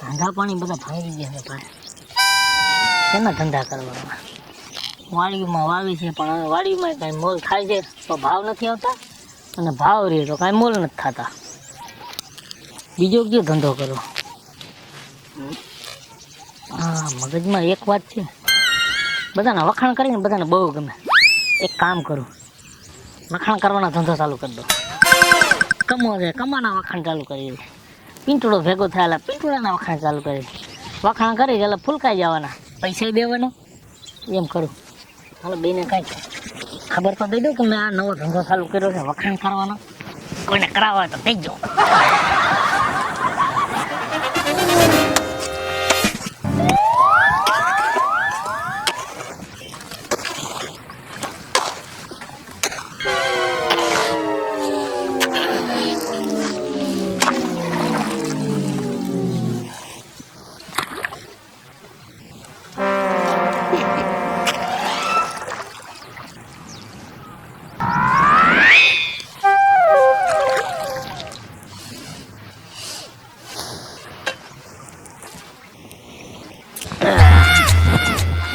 ધંધા પાણી બધા ભાંગી ગયા છે ભાઈ. શેના ધંધા કરવાના? વાડીમાં વાવી છે, પણ હવે વાડીમાં કાંઈ મોલ થાય છે તો ભાવ નથી આવતા? અને ભાવ રહે તો કાંઈ મોલ નથી થતા. બીજો કયો ધંધો કરો? હા, મગજમાં એક વાત છે. બધાના વખાણ કરીને બધાને બહુ ગમે. એક કામ કરું. વખાણ કરવાનો ધંધો ચાલુ કરી દો. કમો છે કમાના વખાણ ચાલુ કરી દે. પિંટુડો ભેગો થયેલા. પિંટુડાના વખાણ ચાલુ કરી વખાણ કરી એટલે ફૂલકાઈ જવાના. પૈસા દેવાના. એમ કરું. હાલો, બેને કાંઈ ખબર તો દઈ દઉં કે મેં આ નવો ધંધો ચાલુ કર્યો છે, વખાણ કરવાનો. કોઈને કરાવવા તો તો કહેજો.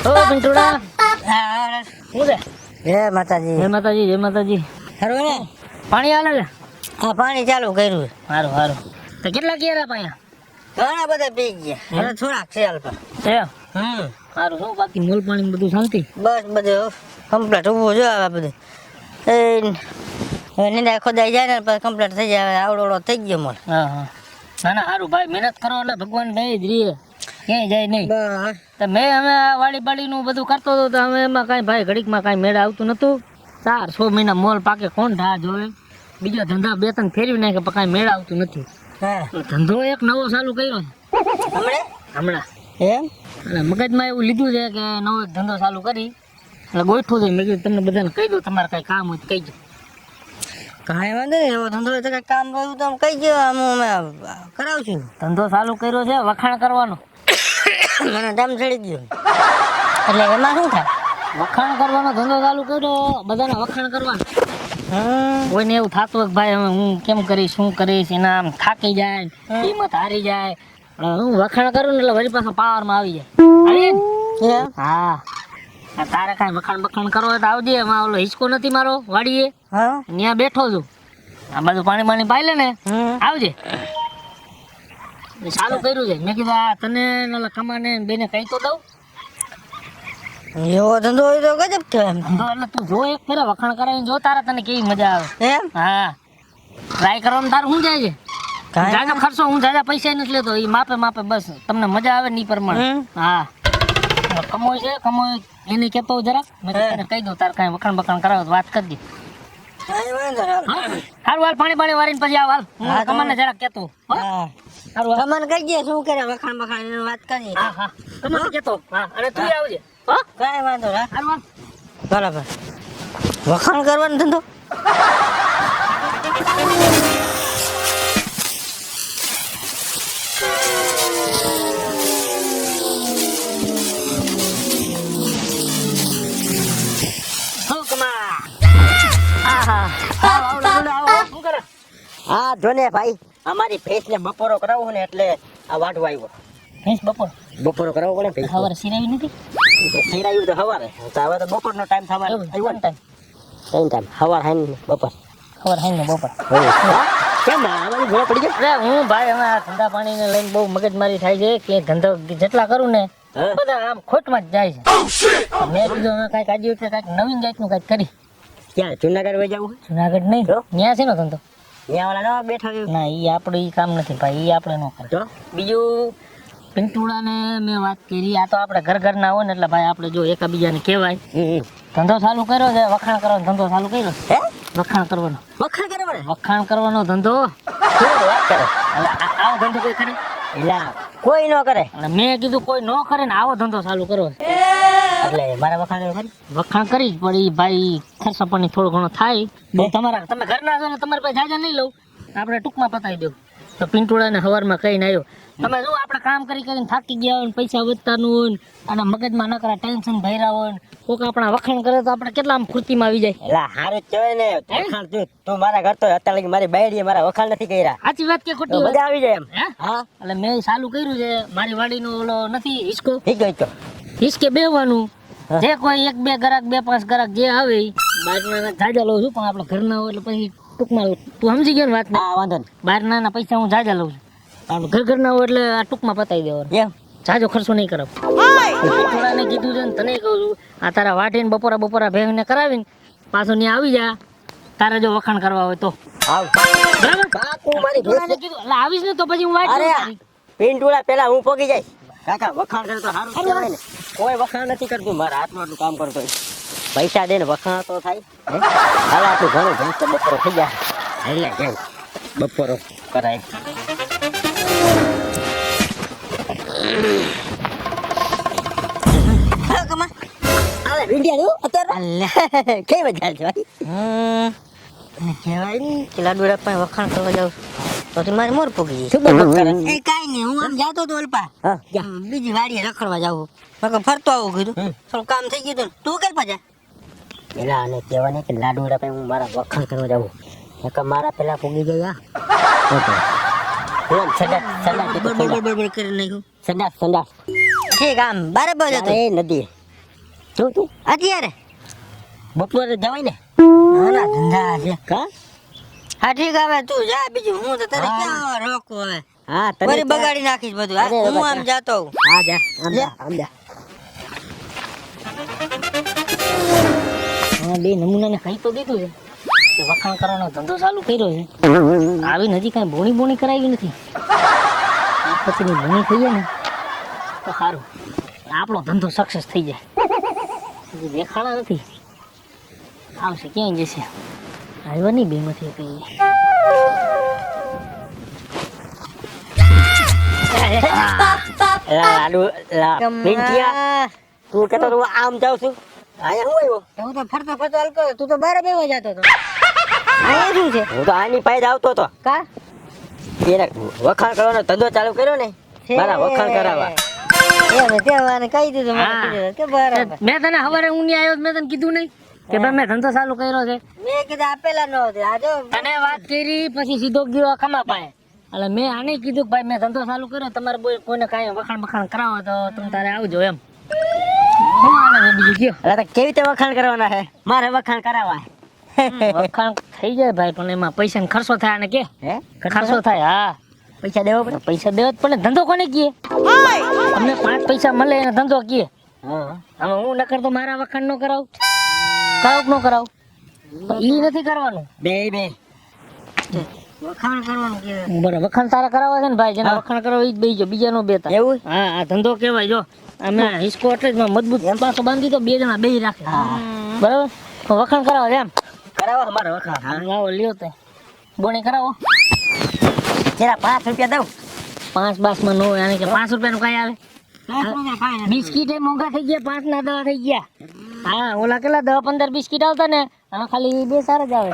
ઓ પિંટુડા. શું છે જય માતાજી. જય માતાજી જય માતાજી. સારું ને પાણી આલે લે. હા પાણી ચાલુ કર્યું સારું સારું તો કેટલા કેરા પાયા? ઘણા બધા પી ગયા. હવે થોડાક છે હાલ પણ છે હમ. સારું શું બાકી? મોલ પાણી બધું શાંતિ? બસ બધું કમ્પ્લેટ ઊભું જો આવે બધું. એ હવે નિંદા ખોદાઈ જાય ને પછી કમ્પ્લેટ થઈ જાય. આવડો આવડો થઈ ગયો મોલ. હા હા. ના ના સારું ભાઈ મહેનત કરો એટલે ભગવાન નહીં જ રહીએ ક્યાંય જાય નહીં. તો મેં અમે વાડી બાડીનું બધું કરતો હતો તો અમે એમાં કાંઈ ભાઈ ઘડીકમાં કાંઈ મેળ આવતું નહોતું. ચાર છ મહિના મોલ પાકે કોણ ઢા જોવે? બીજા ધંધા બે ત્રણ ફેરવી નાખે પણ કાંઈ મેળ આવતું નથી. હા. ધંધો એક નવો ચાલુ કર્યો હમણાં? એમ? અને મગજમાં એવું લીધું છે કે નવો ધંધો ચાલુ કરી. એટલે ગોઠવું છે. મેં કીધું તમને બધાને કહી દઉં તમારે કાંઈ કામ હોય તો દઉં કાંઈ વાંધો નહીં. એવો ધંધો હોય તો કંઈક કામ કર્યું તો કહી ગયો અમે કરાવશું ધંધો ચાલુ કર્યો છે વખાણ કરવાનો. મને દમ ચડી ગયો. એટલે એમાં શું થાય? વખાણ કરવાનો ધંધો ચાલુ કર્યો બધાને વખાણ કરવાનું. કોઈને એવું થતું કે ભાઈ હવે હું કેમ કરીશ શું કરીશ એના આમ થાકી જાય હિંમત હારી જાય. હું વખાણ કરું ને એટલે વળી પાછો પાવરમાં આવી જાય. હા? તારે કાંઈ વખાણ બખાણ કરો તો આવજે. એમાં ઓલો હિંચકો નથી મારો વાડીએ. ત્યાં બેઠો છું. આ બધું પાણી પાણી પાઈ લે ને. આવજે. ચાલુ કર્યું છે. મેં કીધું આ તને ઓલા કમાને બેને કહી તો દઉં. એવો ધંધો હોય તો ગજબ કહેવાય એમ. ધંધો એટલે તું જો એક ફેરા વખાણ કરાવીને જો તારા તને કેવી મજા આવે. એમ? હા. ટ્રાય કરવાનું તારું શું જાય છે? જાજો ખર્ચો હું જાજા પૈસા નથી લેતો. એ માપે માપે બસ. તમને મજા આવે ની પ્રમાણે. હા. કમોય છે કમોય એને કેતો જરા જરાક. મેં તને કહી દઉં તારે કાંઈ વખાણ બખાણ કરાવો વાત કરી દે? સારું હાલ પાણી પાણી વારીને પછી આવ હાલ. કમાને જરાક કેતો. હો? તમને કહી દે શું કરે વખાણ એની વાત કરી હા હા. કમાને કેતો. હા અને તું આવજે. હા? કાંઈ વાંધો નહીં હાલ બરાબર. વખાણ કરવાનો ધંધો? હા ધોને ભાઈ. અમારી ભેંસને બપોરો કરાવો ને એટલે આ વાઢો આવ્યો. ભેંસ બપોર? બપોરો કરાવો પડે ભેંસ સવારે સિરાવી નથી? સિરાવ્યું તો સવારે. તો હવે તો બપોરનો ટાઈમ થવા આવ્યો ને. ટાઈમ ટાઈમ સવાર હાઈ બપોર. ખબર હાઈ ને બપોર કેમ આમાં ઘોડો પડી ગયો અરે હું ભાઈ હવે આ ધંધા પાણીને લઈને બહુ મગજમારી થાય છે કે ધંધો જેટલા કરું ને બધા આમ ખોટમાં જ જાય છે. મેં કીધું હવે કાંઈક આજે કાંઈક નવીન જાતનું કાંઈક કરી. ક્યાં? જુનાગઢ વહી જવું જુનાગઢ નહીં? ત્યાં છે ને ધંધો? ત્યાં ઓલા બેઠા છે ના એ આપણું એ કામ નથી ભાઈ એ આપણે ન કરે. તો બીજું? પિંટુડાને મેં વાત કરી આ તો આપણે ઘર ઘરના હોય ને એટલે ભાઈ આપણે જો એકાબીજાને કહેવાય. ધંધો ચાલુ કર્યો છે વખાણ કરવાનો ધંધો ચાલુ કર્યો હે? વખાણ કરવાનો. વખાણ કરવાનો? વખાણ કરવાનો ધંધો? શું વાત કરે? આ- આવો ધંધો કોઈ કરે? એલા કોઈ ન કરે. અને મેં કીધું કોઈ ન કરે ને આવો ધંધો ચાલુ કરો. એટલે મારા વખાણ કરે વખાણ કરી પણ એ ભાઈ ખર્ચા પાણી થોડો ઘણો થાય. તમારા તમે ઘરના છો ને તમારી પાસે જાજા નહીં લઉં. આપણે ટૂંકમાં પતાવી દઉં. તો પિંટોળાને સવારમાં કહીને આવ્યો તમે જો આપણે કામ કરી કરીને થાકી ગયા હોય પૈસા વધતાનું હોય ને અને મગજમાં નકરા ટેન્શન ભર્યા હોય કોક આપણા વખાણ કરે તો આપણે કેટલા આમ ફૂર્તીમાં આવી જાય. એલા હારું કહેવાય ને વખાણ તું તું મારા ઘર તો અત્યારે લગી મારી બાયડીએ મારા વખાણ નથી કર્યા. સાચી વાત કે ખોટી મજા આવી જાય એમ. હા? એટલે મેં ચાલુ કર્યું છે મારી વાડીનો ઓલો નથી હિસકો? ઠીક તો? હિસકે બેવાનું જે કોઈ એક બે ગરાક બે પાંચ ગરાક જે આવે ઈ જાજા લઉં છું પણ આપણે ઘરના હોય એટલે પછી ટૂંકમાં તું સમજી ગયો ને વાત હા વાંધો નહીં. બહારના પૈસા હું જાજા લઉં છું. આપણે ઘર ઘરના હોય એટલે આ ટૂંકમાં પતાવી દેવાનું. એમ? જાજો ખર્ચો નહીં કરાવ. થોડાને કીધું છે ને તને કહું છું આ તારા વાટીને બપોરા બપોરા ભેગને કરાવીને પાછો ત્યાં આવી જા. તારે જો વખાણ કરવા હોય તો. આવીશ ને તો પછી હું વાટ પિંટુડા પેલા હું પોગી જાય. કાકા વખાણ કરે તો સારું કહેવાય ને. કોઈ વખાણ નથી કરતું મારા હાથમાં આટલું કામ કરતો. પૈસા દે ને વખાણ તો થાય. હે? હાલ આટલું ઘણું ઘણું તો બપોરો થઈ જાય. હાલ્યા જાય બપોરો કરાય. કેમ મજા છે ભાઈ હમ. કહેવાય ને કે લાડુડા પણ વખાણ કરવા જાઉં. તો તે મારે મોર પૂગી શું એ કાંઈ નહીં હું આમ જાતો તો અલ્પા. હા બીજી વાડીએ રખડવા જાવું મેં ફરતો આવું કીધું. થોડું કામ થઈ ગયું તું કઈ પાછા? પેલા આને નહીં કે લાડુડા પાસે હું મારા વખાણ કરવા જાવું નકર મારા પેલા પૂગી ગયા. સંડાસ સંડાસ સંડાસ સંડાસ ઠીક આમ બરાબર નદી. તું તું. અત્યારે? બપોરે જવાય ને? નાના ધંધા છે. કા? હા ઠીક હવે તું જા બીજું હું તો તને. ક્યાં રોકું હવે? હા તને બગાડી નાખીશ બધું હું? આમ જાતો હું હા જા આમ જા આમ જા. હા બે નમૂનાને કહી તો દીધું છે. વખાણ કરવાનો ધંધો ચાલુ કર્યો છે. આવી નથી કાંઈ બોણી બોણી કરાવી નથી. પછીની બોણી થઈ જાય ને તો સારું. આપણો ધંધો સક્સેસ થઈ જાય. દેખાણા નથી. આવશે ક્યાંય જશે? આવ્યો નહીં બેમાંથી કઈ. તું કહેતો તો આમ જાઉં છું? અહીંયા હું આવ્યો? હું તો ફરતો ફરતો હલકો તું તો બારે બેવા જતો હતો. અહીંયા શું છે? હું તો આની પાસે આવતો હતો. કા? વખાણ કરવાનો ધંધો ચાલુ કર્યો ને? મારા વખાણ કરાવવા. કહી દીધું કીધું કે બરાબર. મેં તને હવારે હું નહીં આવ્યો મેં તને કીધું નહીં કે ભાઈ મેં ધંધો ચાલુ કર્યો છે. મેં કીધું આપેલા ન હતો આ તને વાત કરી પછી સીધો ગયો ખમા પાસે. એટલે મેં આને કીધું કે ભાઈ મેં ધંધો ચાલુ કર્યો તમારે કોઈ- કોઈને કાંઈ વખાણ બખાણ કરાવો તો તમે તારે આવજો એમ. બીજું કયો? અલા કેવી રીતે વખાણ કરવાના છે? મારે વખાણ કરાવવા. વખાણ થઈ જાય ભાઈ પણ એમાં પૈસા ખર્ચો થાય અને કે? હે? ખર્ચો થાય? હા. પૈસા દેવા પડે? પૈસા દેવા પડે ધંધો કોને કીએ? તમને પાંચ પૈસા મળે એને ધંધો કીએ. હા. હવે હું નકર તો મારા વખાણ નો કરાવ. કાઉક નો કરાવ? ઈ નથી કરવાનું. બે બે. વખાણ કરવાનું બરાબર. વખાણ તારા કરાવવા છે ને ભાઈ જેના વખાણ કરવા ઈ જ બીજા નો બેતા. એવું? હા આ ધંધો કહેવાય જો. અમે હિસ્કો એટલે જ મજબૂત પાછો બાંધી તો બે જણા બેહી રાખે. બરાબર? વખાણ કરાવો એમ. કરાવો અમારે વખાણ હા. લ્યો તે. બોણી કરાવો. જરા પાંચ રૂપિયા દઉં. પાંચ બાસમાં નો આવે કે પાંચ રૂપિયા નું કઈ આવે બિસ્કીટ એ મોંઘા થઈ ગયા પાંચ ના દવા થઈ ગયા. હા ઓલા કેટલા દવા પંદર બિસ્કીટ આવતા ને હા ખાલી બે સારા જ આવે.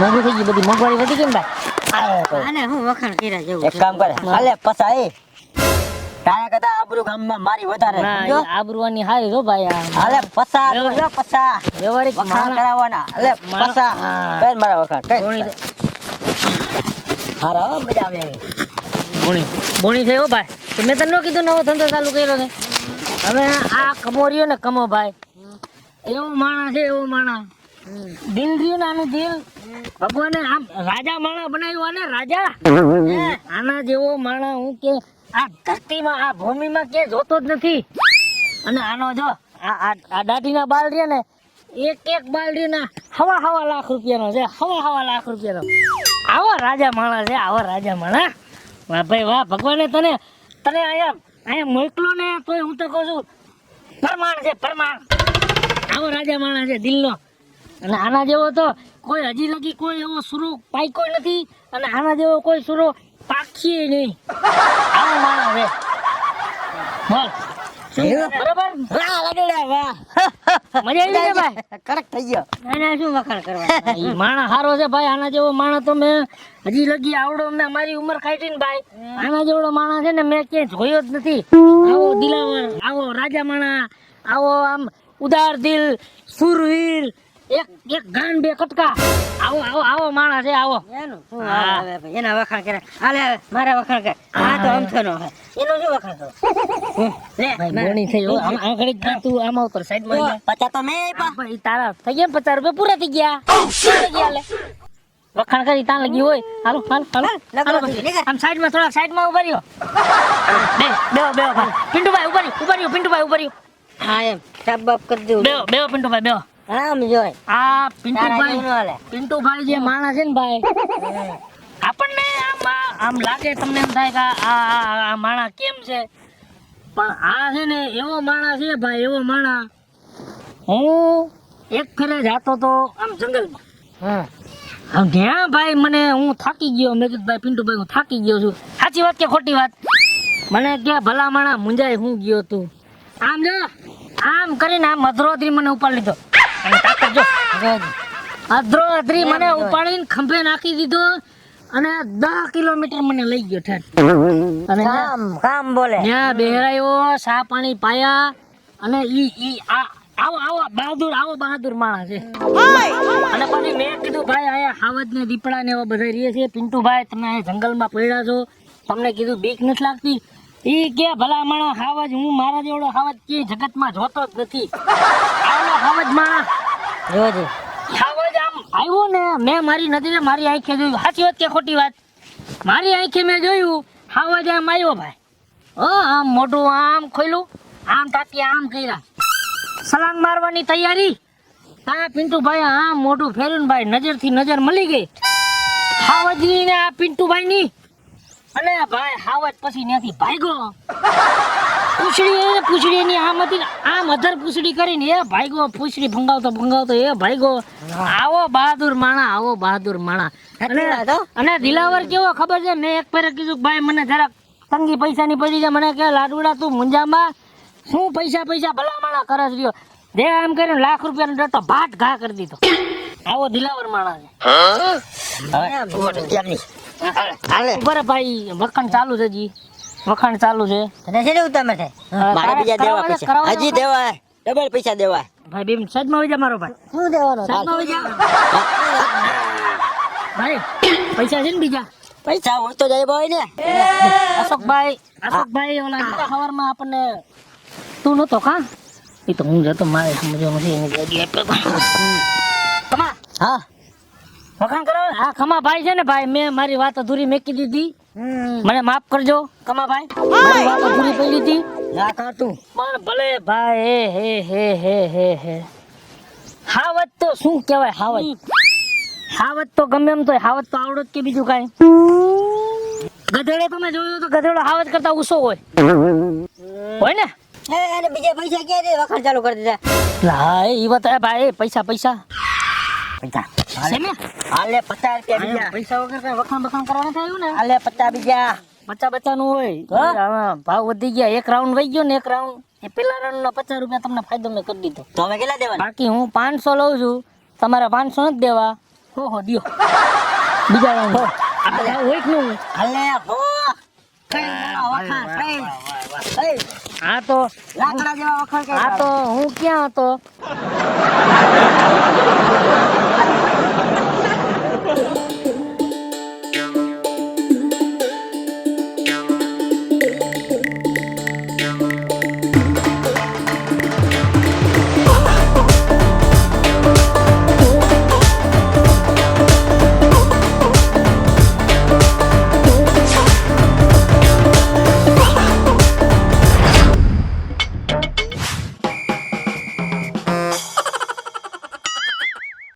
મોંઘું થઈ ગયું બધી મોંઘવારી વધી ગઈ ને ભાઈ આને હું વખાણ કર્યા જેવું એક કામ કરે હાલે પસા એ તારા કરતા આબરૂ ગામમાં મારી વધારે. જો. આબરુવાની હારી રો ભાઈ હાલે પસા જો પસા વ્યવહારિક વખાણ કરાવવાના. હાલે પસા હા. મારા વખાણ કર હારા હો, મજા આવે. બોણી. બોણી થયો ભાઈ. તો મેં તને કીધું નવો ધંધો ચાલુ કર્યો છે. હવે આ કમો રહ્યો ને કમો ભાઈ. એવો માણસ છે, એવો માણસ દિલ રહ્યું ને આનું દિલ. ભગવાને આમ રાજા માણસ બનાવ્યો આને, રાજા? આના જેવો માણસ હું કે આ ધરતીમાં, આ ભૂમિમાં કે જોતો જ નથી. અને આનો જો, આ આ- દાઢીના બાલ રહ્યા ને, એક એક બાલ રહ્યો હવા હવા લાખ રૂપિયાનો છે, હવા હવા લાખ રૂપિયાનો. આવો રાજા માણસ છે, આવો રાજા માણસ વાહ ભાઈ વાહ ભગવાને તને તને અહીંયા અહીંયા મોકલો ને તોય હું તો કહું છું પરમાણ છે પરમાણ. આવો રાજા માણા છે દિલનો. અને આના જેવો તો કોઈ હજી લગી કોઈ એવો સુરો પાક્યો નથી અને આના જેવો કોઈ સુરો પાકીએ નહીં. આવો માણસ છે. બોલ. બરાબર? વાહ, વાહ. મજા આવી છે ભાઈ? કડક થઈ ગયો. એના શું વખાણ કરવા? ઈ માણસ હારો છે ભાઈ આના જેવો માણસ તો મેં હજી લગી આવડો મેં મારી ઉંમર ખાઈટી ને ભાઈ. આના જેવડો માણસ છે ને મેં ક્યાંય જોયો જ નથી. આવો દિલાવર આવો રાજા માણા આવો આમ ઉદાર દિલ સુરવીર એક એક ગાન બે કટકા. આવો આવો આવો માણસ છે આવો. એનું? શું આવે એના વખાણ કરે. હાલે મારા વખાણ કરે. આ તો અમથો નો એનું શું વખાણ કરો? લે વખાણ કરી તાન લગી હોય. હાલો હાલ હાલો. આમ સાઈડમાં થોડા સાઈડમાં ઊભા રહ્યો. બે બેહો બેહો ભાઈ. પિન્ટુભાઈ ઊભા રહ્યો ઊભા રહ્યો પિન્ટુભાઈ ઊભા રહ્યો. હા એમ. સાબ બાપ કરી દેવું. બેહો બેહો પિન્ટુભાઈ બેહો આમ જોય. આ પિન્ટુભાઈ. પિન્ટુભાઈ જે માણસ છે ને ભાઈ આપણને આમ આમ લાગે તમને એમ થાય કે આ આ- માણસ કેમ છે? પણ આ છે ને એવો માણસ છે ભાઈ એવો માણસ હું એક ફેરે જાતો તો આમ જંગલમાં. આમ જ્યાં ભાઈ મને હું થાકી ગયો મેં કીધું ભાઈ પિન્ટુભાઈ હું થાકી ગયો છું. સાચી વાત કે ખોટી વાત? મને કે ભલા માણા મુંજાય હું ગયો તું? આમ જો આમ કરીને આમ અધરોધરી મને ઉપાડી લીધો. અને તાકાત જો. મને ઉપાડીને ખંભે નાખી દીધો અને દસ કિલોમીટર મને લઈ ગયો ઠેર અને કામ કામ બોલે. ત્યાં બેહરાયો સા પાણી પાયા અને ઈ ઈ આ આવો આવો બહાદુર આવો બહાદુર માણસ છે. અને પછી મેં કીધું ભાઈ આયા હાવજ ને દીપડા ને એવા બધા રહીએ છે. પિન્ટુભાઈ તમે જંગલમાં પડ્યા છો. તમને કીધું બીક નથી લાગતી. ઈ કે ભલા માણસ હાવજ હું મારા જેવડો હાવજ કે જગતમાં જોતો જ નથી. આવડો હાવજ માણસ જોજે હાવજ આમ આવ્યો ને મેં મારી નજરે મારી આંખે જોયું. સાચી વાત કે ખોટી વાત? મારી આંખે મેં જોયું. હાવજ આમ આવ્યો ભાઈ. ઓ આમ મોઢું આમ ખોલ્યું. આમ તાકી આમ કર્યા. સલાંગ મારવાની તૈયારી? તા પિન્ટુભાઈ આમ મોઢું ફેર્યું ને ભાઈ નજરથી નજર મળી ગઈ. હાવજની ને આ પિન્ટુભાઈ ની અને ભાઈ હાવત પછી ત્યાંથી ભાઈગો પૂછડી એ પૂછડી ની આમ હતી ને આમ અધર પૂછડી કરીને એ ભાઈગો પૂછડી ભંગાવતો ભંગાવતો એ ભાઈગો આવો બહાદુર માણા આવો બહાદુર માણા. અને દિલાવર કેવો ખબર છે? મેં એક ફેરે કીધું ભાઈ મને જરાક તંગી પૈસાની પડી છે. મને કે લાડુડા તું મુંજામાં શું પૈસા પૈસા ભલા માણા કરસ રહ્યો જે આમ કરીને લાખ રૂપિયાનો ડટો ભાટ ઘા કરી દીધો. આવો દિલાવર માણા છે. હવે હાલે. ઊભા ભાઈ વખાણ ચાલુ છે જી વખાણ ચાલુ છે. તને છે ને ઉતામે છે? મારા બીજા દેવા પૈસા. હજી દેવા ડબલ પૈસા દેવા ભાઈ બેન સાઈડમાં વહી જા મારો ભાઈ. શું દેવાનો? સાઈડમાં વહી જા. ભાઈ પૈસા છે ને બીજા? પૈસા હોય તો જાય ભાઈ ને. અશોકભાઈ અશોકભાઈ ઓલા સવારમાં આપણને તું નતો કા એ તો હું જતો મારે સમજવાનું છે એની. ખમા હા. વખાણ કરો? આ ખમા ભાઈ છે ને ભાઈ મેં મારી વાત અધૂરી મેકી દીધી. મને માફ કરજો. ખમાભાઈ? મારી વાત અધૂરી પડી દીધી ના પણ ભલે ભાઈ હે હે હે હે હે. હાવત તો શું કહેવાય હાવત? હાવત તો ગમે એમ તો હાવત તો આવડત કે બીજું કાંઈ? ગધેડો તમે જોયું તો ગધેડો હાવત કરતા ઉસો હોય. હોય ને? બીજા પૈસા ક્યાં વખાણ ચાલુ કરી દીધા? હા એ વાત ભાઈ પૈસા પૈસા. પૈસા. હાલે. પચાસ રૂપિયા બીજા. પૈસા વગર વખાણ બખાણ કરવાનું થયું ને? હાલે પચાસ બીજા. બચ્ચા બચ્ચાનું હોય. ભાવ વધી ગયા. એક રાઉન્ડ વહી ગયો ને એક રાઉન્ડ એ પેલા રાઉન્ડ ના પચાસ રૂપિયા તમને ફાયદો મેં કરી દીધો. તો હવે કેટલા દેવાના? બાકી હું પાંચસો લઉં છું. તમારે પાંચસો નથી દેવા. હો હો દિયો. બીજા રાઉન્ડ આપણે હોય કે? હાલે હો. આ તો લાકડા જેવા વખાણ આ તો હું ક્યાં હતો?